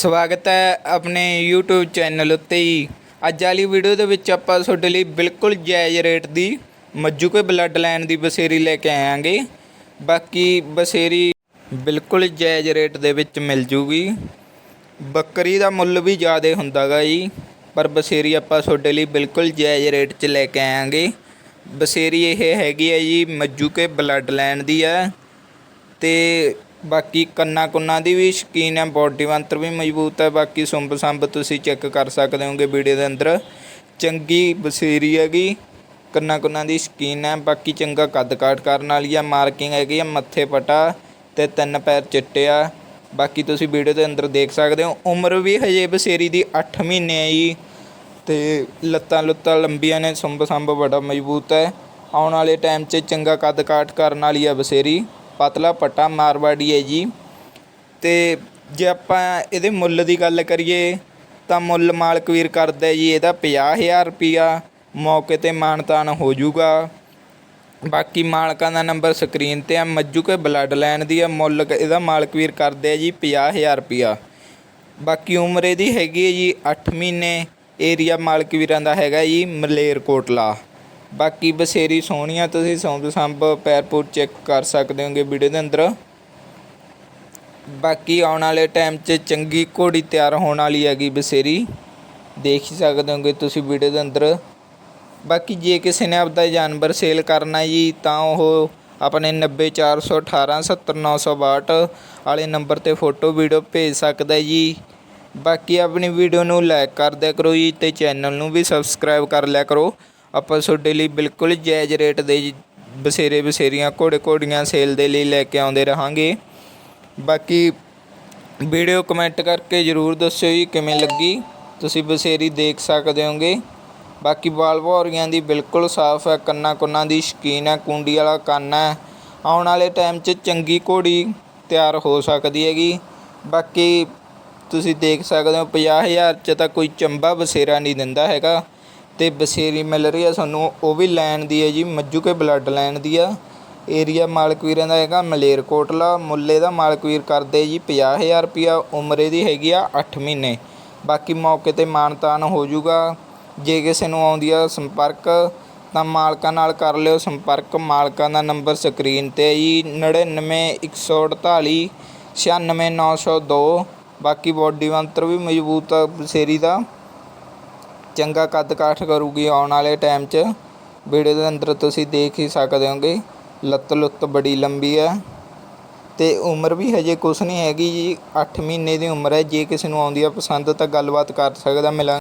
ਸਵਾਗਤ ਹੈ ਆਪਣੇ YouTube ਚੈਨਲ ਉੱਤੇ ਹੀ। ਅੱਜ ਵਾਲੀ ਵੀਡੀਓ ਦੇ ਵਿੱਚ ਆਪਾਂ ਤੁਹਾਡੇ ਲਈ ਬਿਲਕੁਲ ਜਾਇਜ਼ ਰੇਟ ਦੀ ਮੱਜੂਕੇ ਬਲੱਡ ਲਾਈਨ ਦੀ ਬਸੇਰੀ ਲੈ ਕੇ ਆਵਾਂਗੇ ਬਾਕੀ ਬਸੇਰੀ ਬਿਲਕੁਲ ਜਾਇਜ਼ ਰੇਟ ਦੇ ਵਿੱਚ ਮਿਲ ਜੂਗੀ। ਬੱਕਰੀ ਦਾ ਮੁੱਲ ਵੀ ਜ਼ਿਆਦਾ ਹੁੰਦਾਗਾ ਜੀ, ਪਰ ਬਸੇਰੀ ਆਪਾਂ ਤੁਹਾਡੇ ਲਈ ਬਿਲਕੁਲ ਜਾਇਜ਼ ਰੇਟ 'ਚ ਲੈ ਕੇ ਆਵਾਂਗੇ ਬਸੇਰੀ ਇਹ ਹੈਗੀ ਹੈ ਜੀ ਮੱਜੂਕੇ ਬਲੱਡ ਲਾਈਨ ਦੀ ਹੈ। ਤੇ ਬਾਕੀ ਕੰਨਾ ਕੁੰਨਾ ਦੀ ਵੀ ਸ਼ਕੀਨ ਹੈ ਬੋਡੀ ਬੰਤਰ ਵੀ ਮਜ਼ਬੂਤ ਹੈ, ਬਾਕੀ ਸੁੰਬ ਸੰਬ ਤੁਸੀਂ ਚੈੱਕ ਕਰ ਸਕਦੇ ਹੋਗੇ ਵੀਡੀਓ ਦੇ ਅੰਦਰ। ਚੰਗੀ ਬਸੇਰੀ ਹੈਗੀ, ਕੰਨਾ ਕੁੰਨਾ ਦੀ ਸ਼ਕੀਨ ਹੈ, ਬਾਕੀ ਚੰਗਾ ਕੱਦ ਕਾਟ ਕਰਨ ਵਾਲੀ ਆ ਮਾਰਕਿੰਗ ਹੈਗੀ ਆ, ਮੱਥੇ ਪਟਾ ਤੇ ਤਿੰਨ ਪੈਰ ਚਿੱਟੇ ਆ। ਬਾਕੀ ਤੁਸੀਂ ਵੀਡੀਓ ਦੇ ਅੰਦਰ ਦੇਖ ਸਕਦੇ ਹੋ, ਉਮਰ ਵੀ ਹਜੇ ਬਸੇਰੀ ਦੀ 8 ਮਹੀਨੇ ਹੈ ਜੀ। ਤੇ ਲੱਤਾਂ ਲੁੱਤਾਂ ਲੰਬੀਆਂ ਨੇ, ਸੁੰਬ ਸੰਬ ਬੜਾ ਮਜ਼ਬੂਤ ਹੈ। ਆਉਣ ਵਾਲੇ ਟਾਈਮ 'ਚ ਚੰਗਾ ਕੱਦ ਕਾਟ ਕਰਨ ਵਾਲੀ ਆ ਬਸੇਰੀ। ਪਤਲਾ ਪੱਟਾ ਮਾਰਵਾੜੀ ਹੈ ਜੀ। ਤੇ ਜੇ ਆਪਾਂ ਇਹਦੇ ਮੁੱਲ ਦੀ ਗੱਲ ਕਰੀਏ, ਤਾਂ ਮੁੱਲ ਮਾਲਕ ਵੀਰ ਕਰਦਾ ਜੀ, ਇਹਦਾ 50000 ਰੁਪਿਆ ਮੌਕੇ ਤੇ ਮਾਨਤਾਨ ਹੋ ਜਾਊਗਾ। ਬਾਕੀ ਮਾਲਕਾਂ ਦਾ ਨੰਬਰ ਸਕਰੀਨ ਤੇ ਆ ਮੱਜੂ ਕੇ ਬਲੱਡ ਲਾਈਨ ਦੀ ਆ, ਮੁੱਲ ਇਹਦਾ ਮਾਲਕ ਵੀਰ ਕਰਦੇ ਆ ਜੀ 50000 ਰੁਪਿਆ ਬਾਕੀ ਉਮਰ ਇਹਦੀ ਹੈਗੀ ਹੈ ਜੀ 8 ਮਹੀਨੇ ਏਰੀਆ ਮਾਲਕ ਵੀਰਾਂ ਦਾ ਹੈਗਾ ਜੀ, ਮਲੇਰਕੋਟਲਾ। ਬਾਕੀ ਬਸੇਰੀ ਸੋਹਣੀਆਂ ਤੁਸੀਂ ਸੌਂਦ ਸੰਭ ਪੈਰ ਪੂਰ ਚੈੱਕ ਕਰ ਸਕਦੇ ਹੋਗੇ ਵੀਡੀਓ ਦੇ ਅੰਦਰ। ਬਾਕੀ ਆਉਣ ਵਾਲੇ ਟਾਈਮ 'ਚ ਚੰਗੀ ਘੋੜੀ ਤਿਆਰ ਹੋਣ ਵਾਲੀ ਹੈਗੀ ਬਸੇਰੀ। ਦੇਖ ਹੀ ਸਕਦੇ ਹੋਗੇ ਤੁਸੀਂ ਵੀਡੀਓ ਦੇ ਅੰਦਰ। ਬਾਕੀ ਜੇ ਕਿਸੇ ਨੇ ਆਪਦਾ ਜਾਨਵਰ ਸੇਲ ਕਰਨਾ ਜੀ, ਤਾਂ ਉਹ ਆਪਣੇ 90418 ਵਾਲੇ ਨੰਬਰ ਤੇ ਫੋਟੋ ਵੀਡੀਓ ਭੇਜ ਸਕਦਾ ਜੀ। ਬਾਕੀ ਆਪਣੀ ਵੀਡੀਓ ਨੂੰ ਲਾਈਕ ਕਰ ਦਿਆ ਕਰੋ ਜੀ ਤੇ ਚੈਨਲ ਨੂੰ ਵੀ ਸਬਸਕ੍ਰਾਈਬ ਕਰ ਲਿਆ ਕਰੋ। ਆਪਾਂ ਤੁਹਾਡੇ ਲਈ ਬਿਲਕੁਲ ਜਾਇਜ਼ ਰੇਟ ਦੇ ਜੀ ਬਸੇਰੇ ਬਸੇਰੀਆਂ ਘੋੜੇ ਘੋੜੀਆਂ ਸੇਲ ਦੇ ਲਈ ਲੈ ਕੇ ਆਉਂਦੇ ਰਹਾਂਗੇ। ਬਾਕੀ ਵੀਡੀਓ ਕਮੈਂਟ ਕਰਕੇ ਜਰੂਰ ਦੱਸਿਓ ਜੀ ਕਿਵੇਂ ਲੱਗੀ। ਤੁਸੀਂ ਬਸੇਰੀ ਦੇਖ ਸਕਦੇ ਹੋਗੇ। ਬਾਕੀ ਵਾਲ ਭੌਰੀਆਂ ਦੀ ਬਿਲਕੁਲ ਸਾਫ਼ ਹੈ ਕੰਨਾਂ ਕੁੰਨਾਂ ਦੀ ਸ਼ਕੀਨ ਹੈ, ਕੁੰਡੀ ਵਾਲਾ ਕੰਨ ਹੈ। ਆਉਣ ਵਾਲੇ ਟਾਈਮ 'ਚ ਚੰਗੀ ਘੋੜੀ ਤਿਆਰ ਹੋ ਸਕਦੀ ਹੈਗੀ। ਬਾਕੀ ਤੁਸੀਂ ਦੇਖ ਸਕਦੇ ਹੋ 50000 'ਚ ਤਾਂ ਕੋਈ ਚੰਬਾ ਬਸੇਰਾ ਨਹੀਂ ਦਿੰਦਾ ਹੈਗਾ। ਅਤੇ ਬਸੇਰੀ ਮਿਲ ਰਹੀ ਆ ਸਾਨੂੰ, ਉਹ ਵੀ ਲੈਣ ਦੀ ਹੈ ਜੀ ਮੱਜੂ ਕੇ ਬਲੱਡ ਲੈਣ ਦੀ ਆ। ਏਰੀਆ ਮਾਲਕ ਵੀਰਾਂ ਦਾ ਹੈਗਾ ਮਲੇਰਕੋਟਲਾ ਮੁੱਲੇ ਦਾ ਮਾਲਕ ਵੀਰ ਕਰਦੇ ਜੀ ਪੰਜਾਹ ਹਜ਼ਾਰ ਰੁਪਈਆ ਉਮਰ ਇਹਦੀ ਹੈਗੀ ਆ ਅੱਠ ਮਹੀਨੇ। ਬਾਕੀ ਮੌਕੇ ਤੇ ਮਾਨਤਾਨ ਹੋ ਜਾਊਗਾ। ਜੇ ਕਿਸੇ ਨੂੰ ਆਉਂਦੀ ਆ ਸੰਪਰਕ, ਤਾਂ ਮਾਲਕਾਂ ਨਾਲ ਕਰ ਲਿਓ ਸੰਪਰਕ। ਮਾਲਕਾਂ ਦਾ ਨੰਬਰ ਸਕਰੀਨ ਤੇ ਹੈ ਜੀ 99148 96902 ਬਾਕੀ ਬੋਡੀ ਮੰਤਰ ਵੀ ਮਜ਼ਬੂਤ ਆ ਬਸੇਰੀ ਦਾ। ਚੰਗਾ ਕੱਦ ਕਾਠ ਕਰੂਗੀ ਆਉਣ ਵਾਲੇ ਟਾਈਮ 'ਚ। ਵੀਡੀਓ ਦੇ ਅੰਦਰ ਤੁਸੀਂ ਦੇਖ ਹੀ ਸਕਦੇ ਹੋਗੇ, ਲੱਤ ਲੁੱਤ ਬੜੀ ਲੰਬੀ ਹੈ। ਤੇ ਉਮਰ ਵੀ ਹਜੇ ਕੁਛ ਨਹੀਂ ਹੈਗੀ ਜੀ 8 ਮਹੀਨੇ ਦੀ ਉਮਰ ਹੈ। ਜੇ ਕਿਸੇ ਨੂੰ ਆਉਂਦੀ ਆ ਪਸੰਦ ਤਾਂ ਗੱਲਬਾਤ ਕਰ ਸਕਦਾ ਮਿਲਾਂ